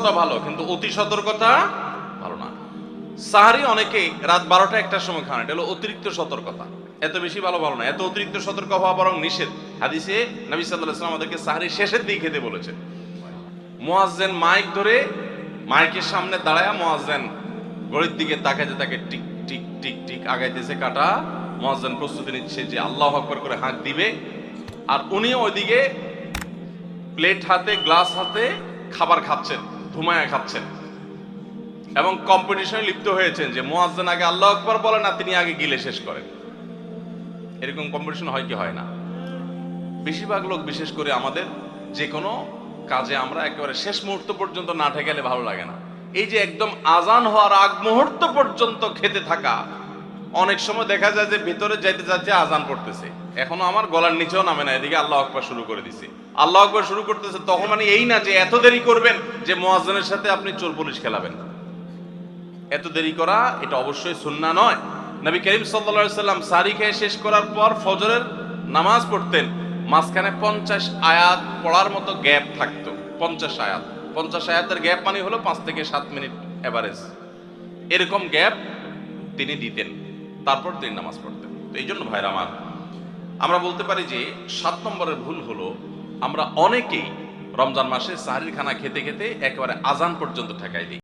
সতর্কতা ভালো, কিন্তু অতি সতর্কতা ভালো না। সাহারি অনেকেই রাত বারোটা একটার সময় খান, এটা হলো অতিরিক্ত সতর্কতা। এত বেশি ভালো ভালো না, এত অতিরিক্ত সতর্ক হওয়া বরং নিষেধ। হাদিসে নবী সাল্লাহ ইসলাম আমাদেরকে সাহারি শেষের দিকে খেতে বলেছেন। মোয়াজ্জেন মাইক ধরে মাইকের সামনে দাঁড়ায় মোয়াজ্জেন ঘড়ির দিকে তাকাইতে তাকে টিক টিক টিক টিক আগাইতেছে কাটা। মোয়াজ্জেন প্রস্তুতি নিচ্ছে যে আল্লাহ আকবর করে হাঁক দিবে। আর উনি ওইদিকে প্লেট হাতে, গ্লাস হাতে খাবার খাচ্ছেন। ধুমায়া খাচ্ছেন। এবং কম্পিটিশনে লিপ্ত হয়েছেন যে মোয়াজ্জেন আগে আল্লাহ আকবর বলে না তিনি আগে গিলে শেষ করেন। এরকম কম্পিটিশন হয় কি হয় না? বেশিরভাগ লোক, বিশেষ করে আমাদের, যে কোনো কাজে আমরা একেবারে শেষ মুহূর্ত পর্যন্ত না ঠেকালে ভালো লাগে না। এই যে একদম আজান হওয়ার আগ মুহূর্ত পর্যন্ত খেতে থাকা অনেক সময় দেখা যায় যে ভিতরে যাইতে যাচ্ছে আজান পড়তেছে। এখনও আমার গলার নিচেও নামে না, এদিকে আল্লাহ আকবর শুরু করে দিছে। আল্লাহ আকবর শুরু করতেছে, তখন মানে এই না যে এত দেরি করবেন যে মোয়াজ্জনের সাথে আপনি চোর পুলিশ খেলাবেন। এত দেরি করা, এটা অবশ্যই সুন্না নয়। নবী করিম সাল্লা সাল্লাম সারি খেয়ে শেষ করার পর ফজরের নামাজ পড়তেন, মাঝখানে পঞ্চাশ আয়াত পড়ার মতো গ্যাপ থাকতো, পঞ্চাশ আয়াত। পঞ্চাশ আয়াতের গ্যাপ মানে হলো পাঁচ থেকে সাত মিনিট এভারেজ এরকম গ্যাপ তিনি দিতেন। তারপর তিনি নামাজ পড়তেন। তো এই জন্য ভাইরা আমার, আমরা বলতে পারি যে সাত নম্বরের ভুল হলো, আমরা অনেকেই রমজান মাসে সাহারির খানা খেতে খেতে একেবারে আজান পর্যন্ত ঠেকাই দিই।